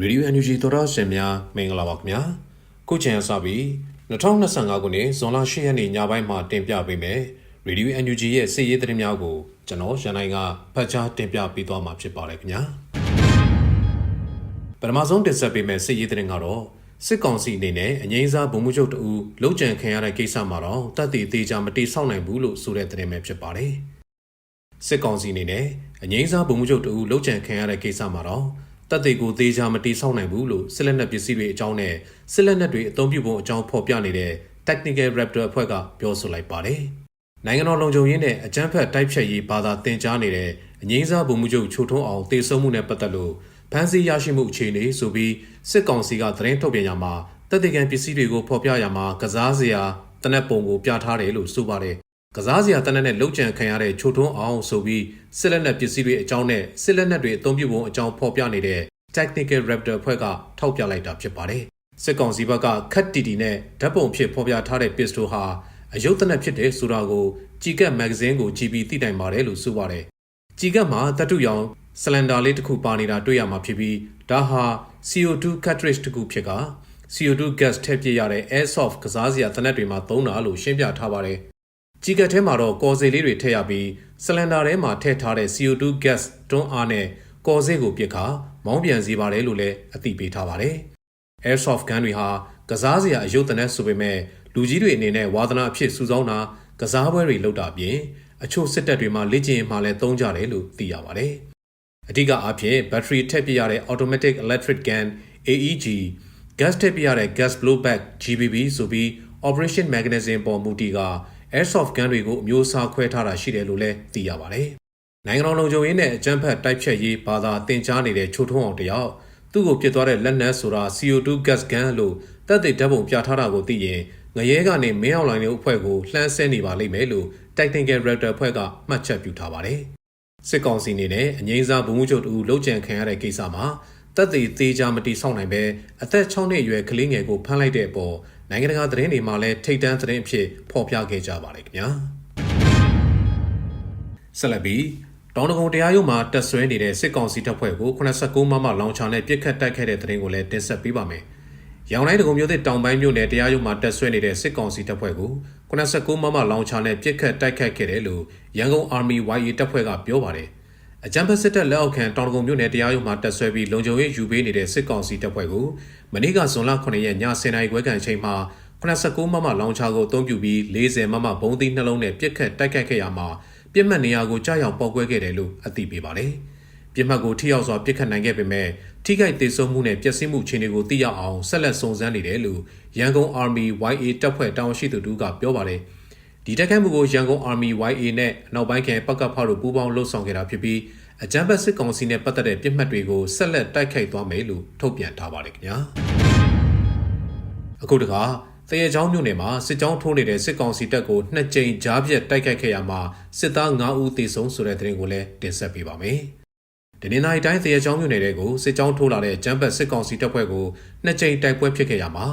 ရေဒီယို NUG သောတာရှင်များမင်္ဂလာပါခင်ဗျာခုချိန်ဆပြီး2025ခုနှစ်ဇွန်လ10ရက်နေ့ညပိုင်းမှာတင်ပြပေးမယ်ရေဒီယို NUG ရဲ့စစ်ရေးသတင်းများကိုကျွန်တော်ရန်နိုင်ကဖတ်ကြားတင်ပြပေးသွားမှာဖြစ်ပါတယ်ခင်ဗျာပထမဆုံးတင်ဆက်ပေးမယ့်စစ်ရေးသတင်းကတော့စစ်ကောင်စီအနေနဲ့အငိမ့်စားဗိုလ်မှူးချုပ်တဦးလုံခြံခံရတဲ့ကိစ္စမှာတော့တပ်တည်သေးချာမတိဆောက်နိုင်ဘူးလို့ဆိုတဲ့သတင်းပဲဖြစ်ပါတယ်စစ်ကောင်စီအနေနဲ့အငိမ့်စားဗိုလ်မှူးချုပ်တဦးလုံခြံခံရတဲ့ကိစ္စမှာတော့ တပ်တွေကိုသေးချာမတိဆောက်နိုင်ဘူးလို့စစ်လက်နက်ပစ္စည်းတွေအကြောင်းနဲ့စစ်လက်နက်တွေအသုံးပြုပုံအကြောင်းဖော်ပြနေတဲ့ Technical Raptor အဖွဲ့ကပြောဆိုလိုက်ပါတယ်။နိုင်ငံတော်လုံခြုံရေးနဲ့အကြမ်းဖက်တိုက်ဖြတ်ရေးဘာသာတင်ကြားနေတဲ့အငိမ့်စားဗိုလ်မှူးချုပ်ချိုထုံးအောင်တေဆုံးမှုနဲ့ပတ်သက်လို့ဖမ်းဆီးရရှိမှုအခြေအနေဆိုပြီးစစ်ကောင်စီကသတင်းထုတ်ပြန်ရမှာတပ်တေကန်ပစ္စည်းတွေကိုဖော်ပြရမှာကစားစရာတနက်ပုံကိုပြထားတယ်လို့ဆိုပါတယ်။ ကစားစရာတနက်နဲ့လုံခြံခံရတဲ့ချိုထုံးအောင်ဆိုပြီးစစ်လက်နက်ပစ္စည်းတွေအကြောင်းနဲ့စစ်လက်နက်တွေအသုံးပြုပုံအကြောင်းဖော်ပြနေတဲ့ Technical Raptor အဖွဲ့ကထောက်ပြလိုက်တာဖြစ်ပါတယ်။စစ်ကောင်စီဘက်ကခတ်တီတီနဲ့ဓာတ်ပုံဖြစ်ဖော်ပြထားတဲ့ pistol ဟာအယုတ်တနက်ဖြစ်တဲ့ဆိုတာကိုជីကတ်မဂ္ဂဇင်းကိုကြည့်ပြီးသိနိုင်ပါတယ်လို့ဆိုပါတယ်။ជីကတ်မှာတတုရောင်ဆလန်ဒါလေးတစ်ခုပါနေတာတွေ့ရမှာဖြစ်ပြီးဒါဟာ CO2 cartridge တစ်ခုဖြစ်က CO2 gas ထည့်ပြရတဲ့ airsoft ကစားစရာတနက်တွေမှာသုံးတာလို့ရှင်းပြထားပါတယ်။ ជីကတ်ထဲမှာတော့ကော်စေလေးတွေထည့်ရပြီးဆလန်ဒါထဲမှာထည့်ထားတဲ့ CO2 gas တွန်းအားနဲ့ကော်စေကိုပြစ်ခါမောင်းပြန်စေပါတယ်လို့လည်းအသိပေးထားပါတယ်။ Airsoft gun တွေဟာကစားစရာအယုတ်တနက်ဆိုပေမဲ့လူကြီးတွေအနေနဲ့ဝါသနာအဖြစ်စုဆောင်းတာကစားပွဲတွေလုပ်တာအပြင်အချို့စစ်တပ်တွေမှာလေ့ကျင့်မှလည်းသုံးကြတယ်လို့သိရပါတယ်။အဓိကအားဖြင့်ဘက်ထရီထည့်ပြရတဲ့ Automatic Electric Gun AEG gas ထည့်ပြရတဲ့ gas blowback GBB ဆိုပြီး operation mechanism ပေါ်မူတည်က airsoft gun တွေကိုအမျိုးအစားခွဲထားတာရှိတယ်လို့လည်းသိရပါတယ်။နိုင်ငံတော်လုံခြုံရေးနဲ့အကြမ်းဖက်တိုက်ဖြတ်ရေးဘာသာတင် जा နေတဲ့ချိုးထုံးအောင်တယောက်သူ့ကိုပြစ်သွားတဲ့လက်နက်ဆိုတာ CO2 gas gun လို့တပ်တွေဓာတ်ပုံပြထားတာကိုသိရင်ငရဲကနေမင်းအောင်လိုင်းရဲ့အဖွဲ့ကိုလှမ်းဆဲနေပါလိမ့်မယ်လို့ Technical Raptor အဖွဲ့ကမှတ်ချက်ပြုထားပါတယ်။စစ်ကောင်စီအနေနဲ့အငိမ့်စားဗိုလ်မှူးချုပ်တူလှုပ်ကြံခံရတဲ့ကိစ္စမှာတပ်တွေသေးချာမတိဆောက်နိုင်ပဲအသက်6နှစ်အရွယ်ကလေးငယ်ကိုဖမ်းလိုက်တဲ့အပေါ် နိုင်ငံတကာသတင်းတွေမှာလည်းထိတ်တန့်သတင်းအဖြစ်ဖော်ပြခဲ့ကြပါတယ်ခင်ဗျာဆက်လက်ပြီးတောင်တကုံတရားရုံးမှာတက်ဆွဲနေတဲ့စစ်ကောင်စီတပ်ဖွဲ့ကို89မမလောင်ချာနဲ့ပြစ်ခတ်တိုက်ခဲ့တဲ့သတင်းကိုလည်းတင်ဆက်ပေးပါမယ်။ရောင်တိုင်းတကုံမျိုးသစ်တောင်ပိုင်းမြို့နယ်တရားရုံးမှာတက်ဆွဲနေတဲ့စစ်ကောင်စီတပ်ဖွဲ့ကို89မမလောင်ချာနဲ့ပြစ်ခတ်တိုက်ခတ်ခဲ့တယ်လို့ရန်ကုန် Army YA တပ်ဖွဲ့ကပြောပါတယ်။ အကြံဖက်စစ်တပ်လက်အောက်ခံတောင်တကုံမြို့နယ်တရားရုံးမှာတက်ဆွဲပြီးလုံခြုံရေးယူပေးနေတဲ့စစ်ကောင်စီတပ်ဖွဲ့ကိုမနေ့ကဇွန်လ9ရက်ည10:00နာရီခွဲကန်ချိန်မှာ89မမလောင်ချာကိုအသုံးပြုပြီး40မမဘုံသီးနှလုံးနဲ့ပြစ်ခတ်တိုက်ခတ်ခဲ့ရမှာပြစ်မှတ်နေရာကိုကြားရောက်ပောက်ကွဲခဲ့တယ်လို့အသိပေးပါတယ်။ပြစ်မှတ်ကိုထိရောက်စွာပြစ်ခတ်နိုင်ခဲ့ပေမဲ့ထိခိုက်ဒေဆုံးမှုနဲ့ပျက်စီးမှုခြေတွေကိုသိရအောင်ဆက်လက်စုံစမ်းနေတယ်လို့ရန်ကုန် Army YA တပ်ဖွဲ့တာဝန်ရှိသူတို့ကပြောပါတယ်။ ဒီတက်ခတ်မှုကိုရန်ကုန် Army YA နဲ့အနောက်ပိုင်းခံပကဖားတို့ပူးပေါင်းလှုပ်ဆောင်ခဲ့တာဖြစ်ပြီးအကြမ်းဖက်စစ်ကောင်စီနဲ့ပတ်သက်တဲ့ပြစ်မှတ်တွေကိုဆက်လက်တိုက်ခိုက်သွားမယ်လို့ထုတ်ပြန်ထားပါတယ်ခင်ဗျာ။အခုတခါတရေချောင်းမြို့နယ်မှာစစ်ကြောင်းထိုးနေတဲ့စစ်ကောင်စီတပ်ကိုနှစ်ကြိမ်ကြားပြတ်တိုက်ခိုက်ခဲ့ရမှာစစ်သား9ဦးသေဆုံးဆိုတဲ့သတင်းကိုလည်းတင်ဆက်ပေးပါမယ်။ဒီနေ့နိုင်တိုင်းတရေချောင်းမြို့နယ်တွေကိုစစ်ကြောင်းထိုးလာတဲ့ကျန်းပတ်စစ်ကောင်စီတပ်ဖွဲ့ကိုနှစ်ကြိမ်တိုက်ပွဲဖြစ်ခဲ့ရမှာ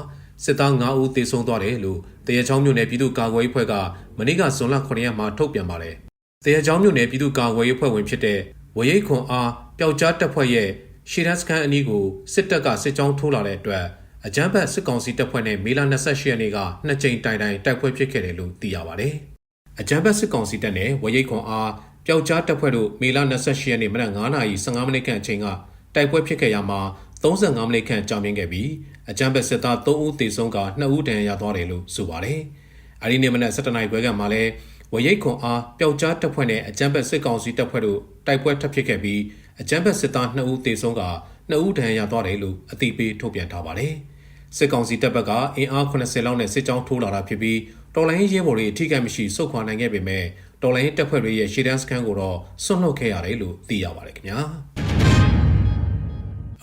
စစ်သား9ဦးသေဆုံးသွားတယ်လို့တရေချောင်းမြို့နယ်ပြည်သူ့ကာကွယ်ရေးအဖွဲ့ကမနေ့ကဇွန်လ9ရက်မှာထုတ်ပြန်ပါတယ်။တရေချောင်းမြို့နယ်ပြည်သူ့ကာကွယ်ရေးအဖွဲ့ဝင်ဖြစ်တဲ့ဝရိတ်ခွန်အားပျောက်ကြားတပ်ဖွဲ့ရဲ့ရှေ့တန်းစခန်းအနီးကိုစစ်တပ်ကစစ်ကြောင်းထိုးလာတဲ့အတွက်အကြမ်းဖက်စစ်ကောင်စီတပ်ဖွဲ့နဲ့မေလ28ရက်နေ့ကနှစ်ကြိမ်တိုင်တိုင်တိုက်ပွဲဖြစ်ခဲ့တယ်လို့သိရပါတယ်။အကြမ်းဖက်စစ်ကောင်စီတပ်နဲ့ဝရိတ်ခွန်အားပျောက်ကြားတပ်ဖွဲ့တို့မေလ28ရက်နေ့မနက်9:15မိနစ်ခန့်အချိန်ကတိုက်ပွဲဖြစ်ခဲ့ရမှာ 35မိနစ်ခန့်ကြာမြင့်ခဲ့ပြီးအကြမ်းဖက်စစ်သား3ဦးသေဆုံးက2ဦးဒဏ်ရာရသွားတယ်လို့ဆိုပါတယ်။အဲဒီနေ့မနက်7:00နာရီခွဲကမှလည်းဝရိတ်ခွန်အားပျောက်ကြားတပ်ဖွဲ့နဲ့အကြမ်းဖက်စစ်ကောင်စီတပ်ဖွဲ့တို့တိုက်ပွဲထပ်ဖြစ်ခဲ့ပြီးအကြမ်းဖက်စစ်သား2ဦးသေဆုံးက2ဦးဒဏ်ရာရသွားတယ်လို့အသိပေးထုတ်ပြန်ထားပါတယ်။စစ်ကောင်စီတပ်ဘက်ကအင်အား80လောက်နဲ့စစ်ကြောင်းထိုးလာတာဖြစ်ပြီးတော်လိုင်းရဲဘော်တွေအထိကိမရှိစုခွာနိုင်ခဲ့ပေမဲ့တော်လိုင်းတပ်ဖွဲ့တွေရဲ့ရှေ့တန်းစခန်းကိုတော့ဆွန့်လွတ်ခဲ့ရတယ်လို့သိရပါတယ်ခင်ဗျာ။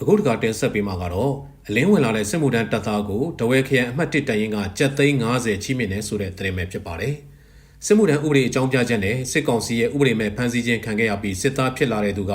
အခုတခါတင်ဆက်ပေးမှာကတော့အလင်းဝင်လာတဲ့စစ်မှုထမ်းတပ်သားကိုတဝဲခရိုင်အမှတ်1တရင်ကကြက်သိန်း90ချီးမြှင့်နေဆိုတဲ့သတင်းပဲဖြစ်ပါတယ်။စစ်မှုထမ်းဥပဒေအကြောင်းပြချက်နဲ့စစ်ကောင်စီရဲ့ဥပဒေမဲ့ဖမ်းဆီးခြင်းခံခဲ့ရပြီးစစ်သားဖြစ်လာတဲ့သူက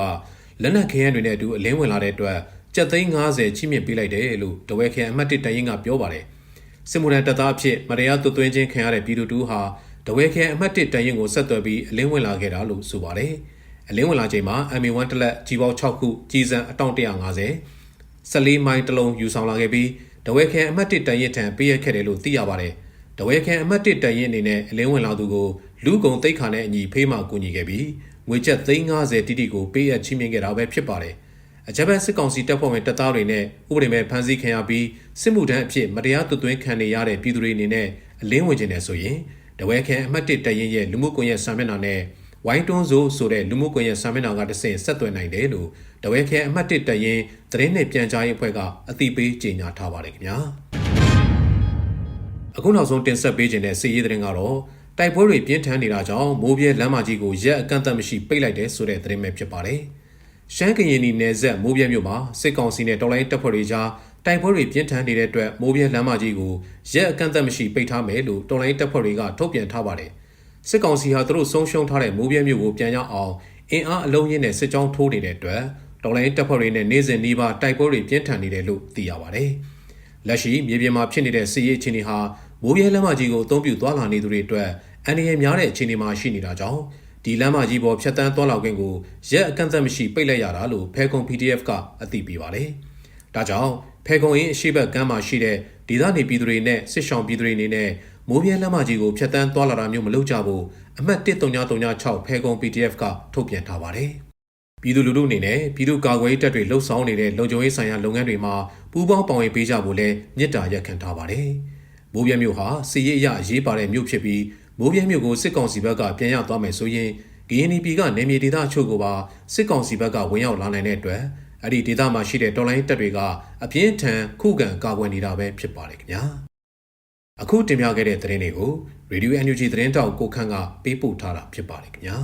လက်နက်ခဲယမ်းတွေနဲ့အတူအလင်းဝင်လာတဲ့အတွက်ကျပ်သိန်း90ချီးမြှင့်ပေးလိုက်တယ်လို့တဝဲခရိုင်အမှတ်1တရင်ကပြောပါတယ်။စစ်မှုထမ်းတပ်သားအဖြစ်မတရားသွတ်သွင်းခြင်းခံရတဲ့ပြည်သူတူဟာတဝဲခရိုင်အမှတ်1တရင်ကိုဆက်သွယ်ပြီးအလင်းဝင်လာခဲ့တာလို့ဆိုပါတယ်။ အလင်းဝင်လာချိန်မှာ MA1 တလက်ကြီးပေါင်း6ခုကြီးစံအတောင့်150 14မိုင်တလုံးယူဆောင်လာခဲ့ပြီးတဝဲခဲအမှတ်1တန်ရင်ထံပေးရခဲ့တယ်လို့သိရပါတယ်။တဝဲခဲအမှတ်1တန်ရင်အနေနဲ့အလင်းဝင်လာသူကိုလူကုံတိတ်ခါနဲ့အညီဖေးမှကူညီခဲ့ပြီးငွေကျပ်350တိတိကိုပေးအပ်ချီးမြှင့်ခဲ့တာပဲဖြစ်ပါတယ်။အကြမ်းဖက်စစ်ကောင်စီတပ်ဖွဲ့ဝင်တပ်သားတွေနဲ့ဥပဒေမဲ့ဖမ်းဆီးခံရပြီးစစ်မှုထမ်းအဖြစ်မတရားသွတ်သွင်းခံနေရတဲ့ပြည်သူတွေအနေနဲ့အလင်းဝင်ခြင်းနဲ့ဆိုရင်တဝဲခဲအမှတ်1တရင်ရဲ့လူမှုကွန်ရက်စာမျက်နှာနဲ့ ဝိုင်းတွန်းဆိုဆိုတဲ့လူမှုကွန်ရက်စာမျက်နှာကတဆင့်ဆက်သွယ်နိုင်တယ်လို့တဝဲခဲအမှတ်1တရင်သတင်းနဲ့ပြန်ကြားရေးအဖွဲ့ကအသိပေးကြေညာထားပါတယ်ခင်ဗျာအခုနောက်ဆုံးတင်ဆက်ပေးခြင်းတဲ့စီးရီးသတင်းကတော့တိုက်ပွဲတွေပြင်းထန်နေတာကြောင့်မိုးပြဲလမ်းမကြီးကိုရက်အကန့်အသတ်မရှိပိတ်လိုက်တယ်ဆိုတဲ့သတင်းပဲဖြစ်ပါတယ်ရှမ်းကရင်နီနယ်ဆက်မိုးပြဲမြို့မှာစစ်ကောင်စီနဲ့တော်လိုင်းတပ်ဖွဲ့တွေကြားတိုက်ပွဲတွေပြင်းထန်နေတဲ့အတွက်မိုးပြဲလမ်းမကြီးကိုရက်အကန့်အသတ်မရှိပိတ်ထားမယ်လို့တော်လိုင်းတပ်ဖွဲ့တွေကထုတ်ပြန်ထားပါတယ်။ စစ်ကောင်စီဟာသူတို့ဆုံးရှုံးထားတဲ့မိုးပြဲမြို့ကိုပြန်ရောက်အောင်အင်အားအလုံးရင်းနဲ့စစ်ကြောင်းထိုးနေတဲ့အတွက်တော်လိုင်းတပ်ဖွဲ့တွေနဲ့နေ့စဉ်နှီးပါတိုက်ပွဲတွေပြင်းထန်နေတယ်လို့သိရပါတယ်။လက်ရှိမြေပြင်မှာဖြစ်နေတဲ့စစ်ရေးအခြေအနေဟာမိုးပြဲလမ်းမကြီးကိုအသုံးပြုသွားလာနေသူတွေအတွက်အန္တရာယ်များတဲ့အခြေအနေမှာရှိနေတာကြောင့်ဒီလမ်းမကြီးပေါ်ဖြတ်တန်းသွားလာခွင့်ကိုရက်အကန့်အသတ်မရှိပိတ်လိုက်ရတာလို့ဖဲကွန် PDF ကအသိပေးပါတယ်။ဒါကြောင့်ဖဲကွန်အင်းအရှိဘက်ကမ်းမှာရှိတဲ့ဒေသနေပြည်သူတွေနဲ့စစ်ဆောင်ပြည်သူတွေအနေနဲ့ မိုးပြဲလမ်းမကြီးကိုဖြတ်တန်းသွားလာတာမျိုးမလုပ်ကြဘူးအမှတ်1336ဖဲကွန် PDF ကထုတ်ပြန်ထားပါတယ်။ပြည်သူလူထုအနေနဲ့ပြည်သူ့ကာကွယ်ရေးတပ်တွေလှုပ်ဆောင်နေတဲ့လုံခြုံရေးဆိုင်ရာလုပ်ငန်းတွေမှာပူးပေါင်းပါဝင်ပေးကြဖို့လည်းမြစ်တာရက်ခံထားပါတယ်။မိုးပြဲမြို့ဟာစီရေးအရအရေးပါတဲ့မြို့ဖြစ်ပြီးမိုးပြဲမြို့ကိုစစ်ကောင်စီဘက်ကပြန်ရောက်သွားမယ်ဆိုရင်ဂီယနီပီကနေမြေဒေသအချို့ကိုပါစစ်ကောင်စီဘက်ကဝင်ရောက်လာနိုင်တဲ့အတွက်အဲ့ဒီဒေသမှာရှိတဲ့တော်လိုင်းတပ်တွေကအပြင်းထန်ခုခံကာကွယ်နေတာပဲဖြစ်ပါတယ်ခင်ဗျာ အခုတင်ပြခဲ့တဲ့သတင်းတွေကို Radio NUG သတင်းတောက်ကိုခန့်ကပေးပို့ထားတာဖြစ်ပါတယ်ခင်ဗျာ